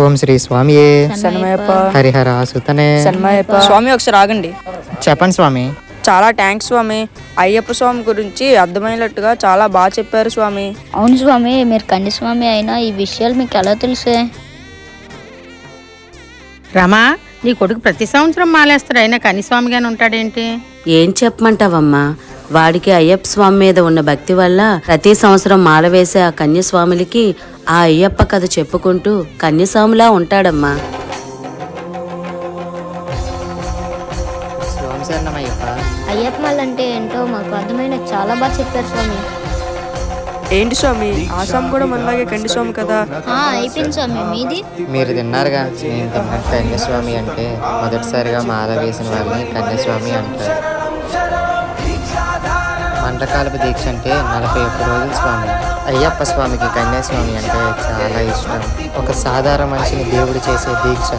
ఓం శ్రీ శనమయ్యప్ప హరిహర సుతనే. స్వామి ఒకసారి ఆగండి. చెప్పండి స్వామి. చాలా థ్యాంక్స్ స్వామి. అయ్యప్ప స్వామి గురించి అర్థమయ్యేటట్టుగా చాలా బాగా చెప్పారు స్వామి. అవును స్వామి మీరు కండి స్వామి అయినా ఈ విషయాలు మీకు ఎలా తెలుసే? రమా నీ కొడుకు ప్రతి సంవత్సరం మాలేస్తాడు అయినా కనిస్వామిగానే ఉంటాడేంటి? ఏం చెప్పమంటావమ్మా? వాడికి అయ్యప్ప స్వామి మీద ఉన్న భక్తి వల్ల ప్రతి సంవత్సరం మాల వేసే ఆ కన్యస్వాములకి ఆ అయ్యప్ప కథ చెప్పుకుంటూ కన్యస్వామిలా ఉంటాడమ్మా. స్వామి అయ్యప్ప మాల అంటే ఏంటో మాకు అర్థమైన చాలా బాగా చెప్పారు స్వామి. ఏంటి స్వామి? ఆసాం కూడా మనలాగే కండి స్వామి కదా? ఆ, అయిపోయింది స్వామి. మీది? మీరు తిన్నారుగా? నేను తిన్న కన్యస్వామి అంటే మొదటిసారిగా మాల వేసిన వాళ్ళని కన్యస్వామి అంటారు. మంటకాలపు దీక్ష అంటే నలభై ఒక్క రోజులు స్వామి. అయ్యప్ప స్వామికి కన్యాస్వామి అంటే చాలా ఇష్టం. ఒక సాధారణ మనిషిని దేవుడు చేసే దీక్ష.